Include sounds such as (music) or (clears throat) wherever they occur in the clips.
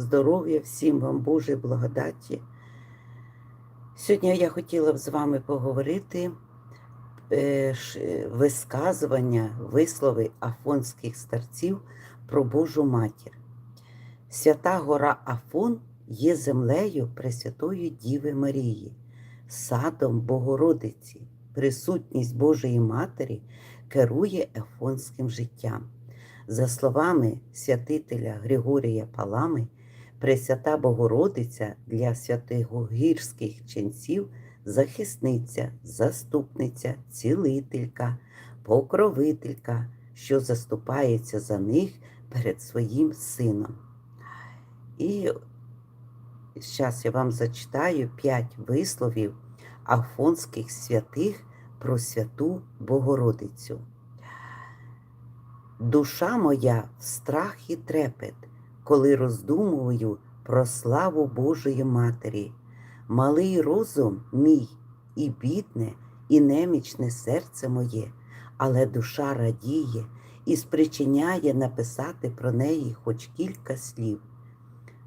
здоров'я, всім вам Божої благодаті. Сьогодні я хотіла б з вами поговорити е, висказування, вислови афонських старців про Божу матір. Свята гора Афон є землею Пресвятої Діви Марії, садом Богородиці. Присутність Божої Матері керує ефонським життям. За словами святителя Григорія Палами, Пресвята Богородиця для святогірських ченців захисниця, заступниця, цілителька, покровителька, що заступається за них перед своїм сином. І зараз я вам зачитаю п'ять висловів афонських святих про святу Богородицю. Душа моя в страх і трепет, коли роздумую про славу Божої Матері, малий розум мій і бідне, і немічне серце моє, але душа радіє і спричиняє написати про неї хоч кілька слів.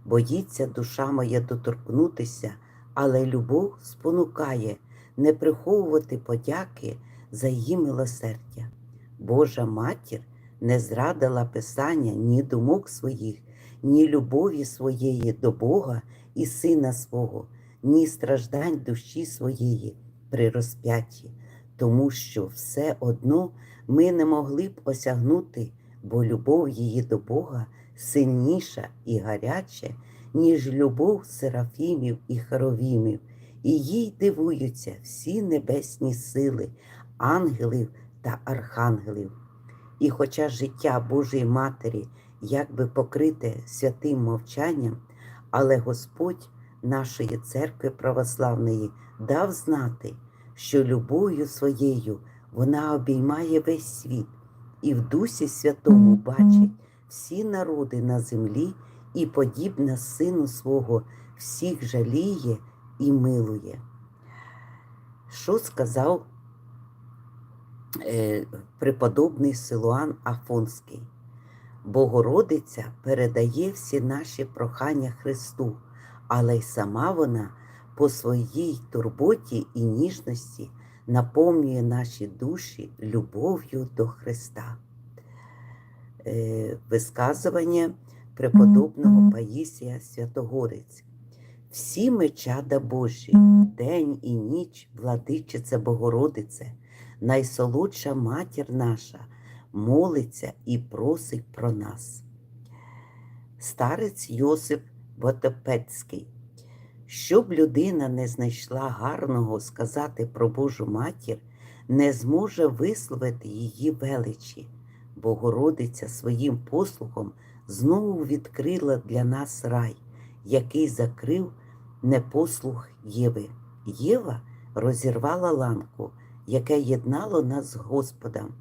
Боїться душа моя доторкнутися, але любов спонукає не приховувати подяки за її милосердя. Божа матір не зрадила Писання ні думок своїх, ні любові своєї до Бога і Сина свого, ні страждань душі своєї при розп'ятті, тому що все одно ми не могли б осягнути, бо любов її до Бога сильніша і гаряча, ніж любов серафімів і хоровімів, і їй дивуються всі небесні сили, ангелів та архангелів. І хоча життя Божої Матері якби покрите святим мовчанням, але Господь нашої церкви православної дав знати, що любов'ю своєю вона обіймає весь світ і в Дусі Святому бачить всі народи на землі і подібна сину свого всіх жаліє і милує. Що сказав е, преподобний Силуан Афонський? Богородиця передає всі наші прохання Христу, але й сама вона по своїй турботі і ніжності наповнює наші душі любов'ю до Христа. Е, Висказування преподобного Паїсія Святогорець. Всі ми чада Божі, день і ніч, владичиця Богородице, найсолодша матір наша, молиться і просить про нас. Старець Йосип Вотопецький. Щоб людина не знайшла гарного сказати про Божу матір, не зможе висловити її величі. Богородиця своїм послухом знову відкрила для нас рай, який закрив непослух Єви. Єва розірвала ланку, яке єднало нас з Господом,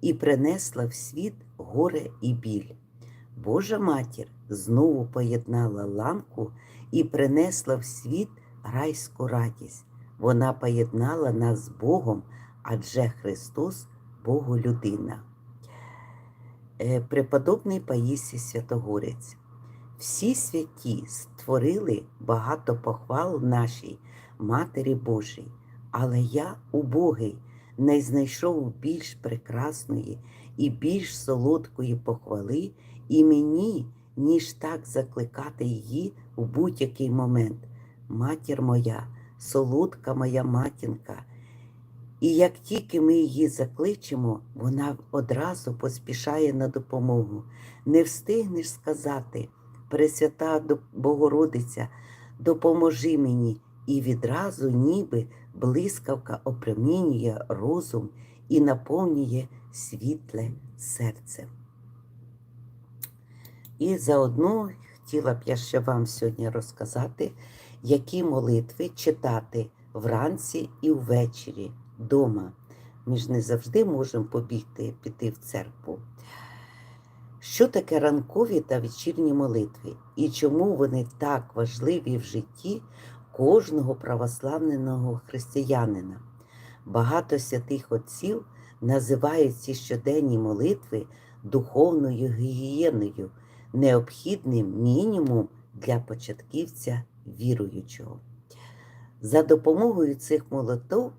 і принесла в світ горе і біль. Божа матір знову поєднала ланку і принесла в світ райську радість. Вона поєднала нас з Богом, адже Христос Богу людина. Е, Преподобний Паїсій Святогорець. Всі святі створили багато похвал нашій Матері Божій, але я, убогий, не знайшов більш прекрасної і більш солодкої похвали і мені, ніж так закликати її у будь-який момент. Матір моя, солодка моя матінка. І як тільки ми її закличемо, вона одразу поспішає на допомогу. Не встигнеш сказати, Пресвята Богородиця, допоможи мені, і відразу ніби блискавка опромінює розум і наповнює світле серце. І заодно хотіла б я ще вам сьогодні розказати, які молитви читати вранці і ввечері вдома. Ми ж не завжди можемо побігти піти в церкву. Що таке ранкові та вечірні молитви і чому вони так важливі в житті кожного православного християнина? Багато святих отців називають ці щоденні молитви духовною гігієною, необхідним мінімум для початківця віруючого. За допомогою цих молитов,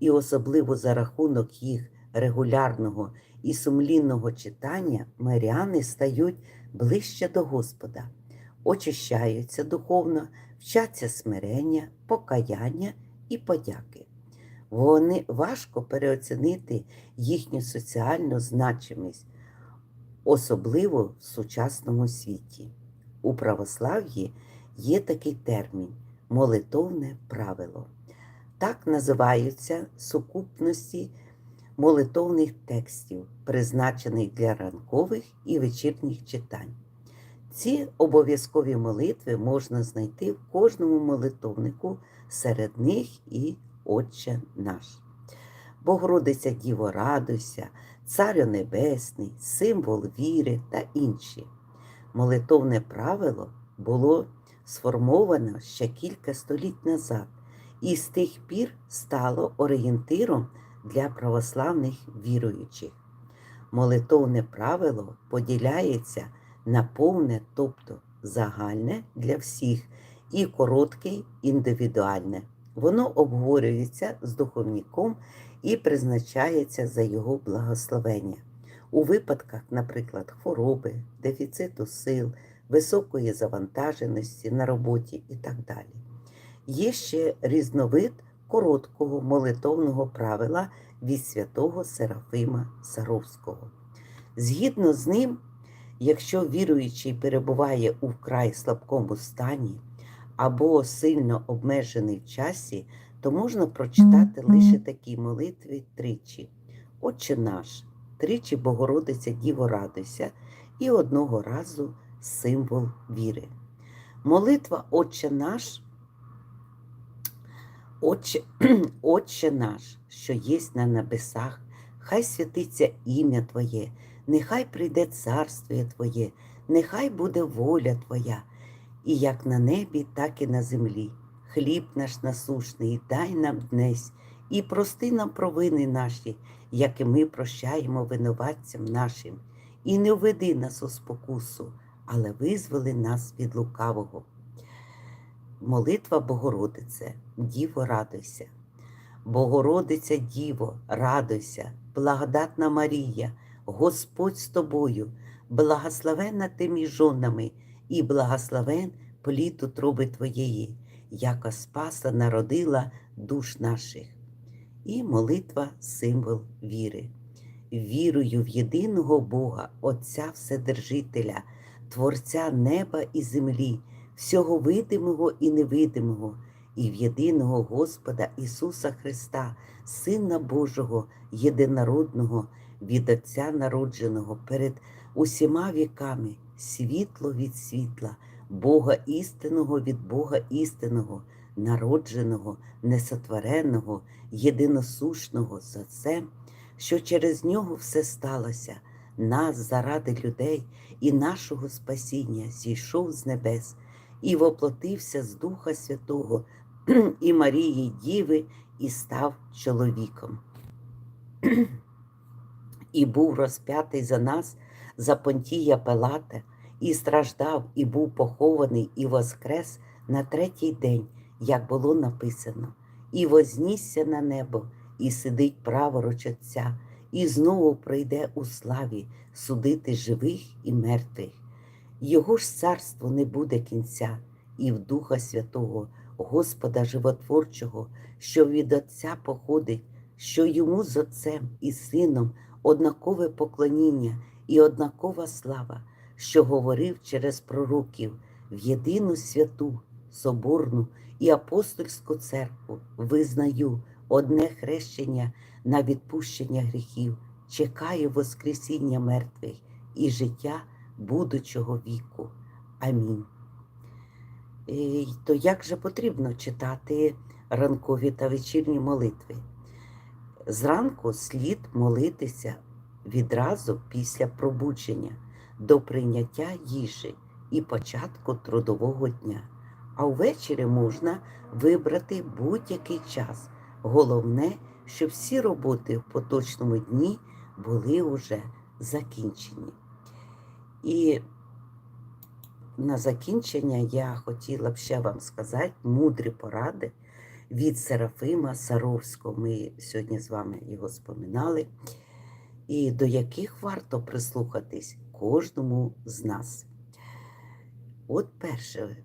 і особливо за рахунок їх регулярного і сумлінного читання, миряни стають ближче до Господа, очищаються духовно, вчаться смирення, покаяння і подяки. Вони важко переоцінити їхню соціальну значимість, особливо в сучасному світі. У православ'ї є такий термін молитовне правило. Так називаються сукупності молитовних текстів, призначених для ранкових і вечірніх читань. Ці обов'язкові молитви можна знайти в кожному молитовнику, серед них і Отче наш. Богородиця Діво радуйся, Царю Небесний, символ віри та інші. Молитовне правило було сформовано ще кілька століть назад і з тих пір стало орієнтиром для православних віруючих. Молитовне правило поділяється на повне, тобто загальне для всіх, і коротке індивідуальне. Воно обговорюється з духовником і призначається за його благословення. У випадках, наприклад, хвороби, дефіциту сил, високої завантаженості на роботі і так далі. Є ще різновид короткого молитовного правила від святого Серафима Саровського. Згідно з ним, якщо віруючий перебуває у вкрай слабкому стані або сильно обмежений в часі, то можна прочитати лише такі молитви тричі. Отче наш, тричі Богородиця Діво радуйся і одного разу символ віри. Молитва Отче наш, Отче, (clears throat) Отче наш, що єсть на небесах, хай святиться ім'я Твоє, нехай прийде царствіє Твоє, нехай буде воля Твоя, і як на небі, так і на землі. Хліб наш насушний, дай нам днесь, і прости нам провини наші, як і ми прощаємо винуватцям нашим, і не введи нас у спокусу, але визволи нас від лукавого. Молитва Богородице, Діво, радуйся. Богородиця Діво, радуйся, благодатна Марія, Господь з тобою, благословенна ти між жонами, і благословен плід утроби Твоєї, яка спаса народила душ наших. І молитва символ віри. Вірую в єдиного Бога, Отця Вседержителя, Творця неба і землі, всього видимого і невидимого, і в єдиного Господа Ісуса Христа, Сина Божого, єдинородного, від Отця народженого перед усіма віками, світло від світла, Бога істинного від Бога істинного, народженого, несотвореного, єдиносушного з Отцем, що через нього все сталося, нас заради людей і нашого спасіння зійшов з небес і воплотився з Духа Святого (clears throat) і Марії Діви, і став чоловіком. (clears throat) І був розп'ятий за нас, за Понтія Пилата, і страждав, і був похований, і воскрес на третій день, як було написано, і вознісся на небо, і сидить праворуч Отця, і знову прийде у славі судити живих і мертвих. Його ж царство не буде кінця, і в Духа Святого, Господа Животворчого, що від Отця походить, що йому з Отцем і Сином однакове поклоніння і однакова слава, що говорив через пророків в єдину святу, соборну і апостольську церкву, визнаю одне хрещення на відпущення гріхів, чекаю Воскресіння мертвих і життя будучого віку. Амінь. І То як же потрібно читати ранкові та вечірні молитви? Зранку слід молитися відразу після пробудження до прийняття їжі і початку трудового дня. А ввечері можна вибрати будь-який час. Головне, щоб всі роботи в поточному дні були вже закінчені. І на закінчення я хотіла б ще вам сказати мудрі поради від Серафима Саровського. Ми сьогодні з вами його споминали, і до яких варто прислухатись кожному з нас. От перше,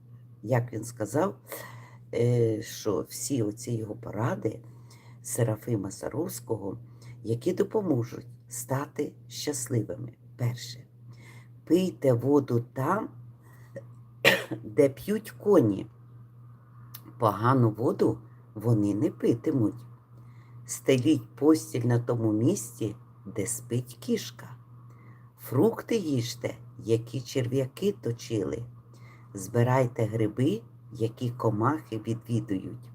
як він сказав, е, що всі оці його поради Серафима Саровського, які допоможуть стати щасливими. Перше, пийте воду там, де п'ють коні. Погану воду вони не питимуть. Стеліть постіль на тому місці, де спить кішка. Фрукти їжте, які черв'яки точили. Збирайте гриби, які комахи відвідують.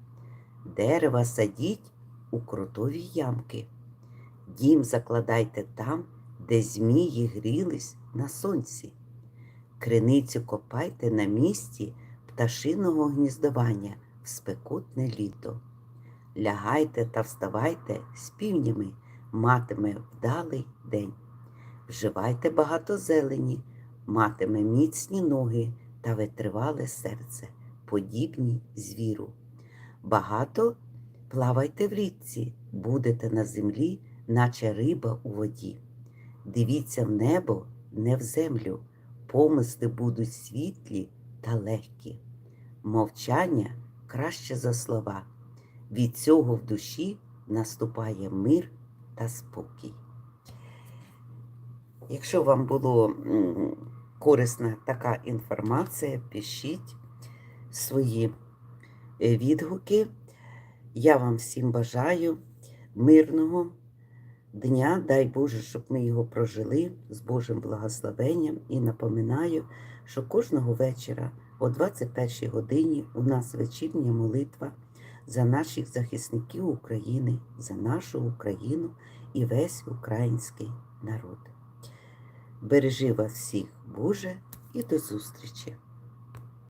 Дерева садіть у крутові ямки. Дім закладайте там, де змії грілись на сонці. Криницю копайте на місці пташиного гніздування в спекотне літо. Лягайте та вставайте з півнями, матиме вдалий день. Вживайте багато зелені, матиме міцні ноги та витривале серце, подібні звіру. Багато плавайте в річці, будете на землі, наче риба у воді. Дивіться в небо, не в землю, помисли будуть світлі та легкі. Мовчання краще за слова. Від цього в душі наступає мир та спокій. Якщо вам було корисна така інформація, пишіть свої е, відгуки. Я вам всім бажаю мирного дня. Дай Боже, щоб ми його прожили з Божим благословенням. І напоминаю, що кожного вечора о 21 годині у нас вечірня молитва за наших захисників України, за нашу Україну і весь український народ. Бережи вас всіх, Боже, і до зустрічі!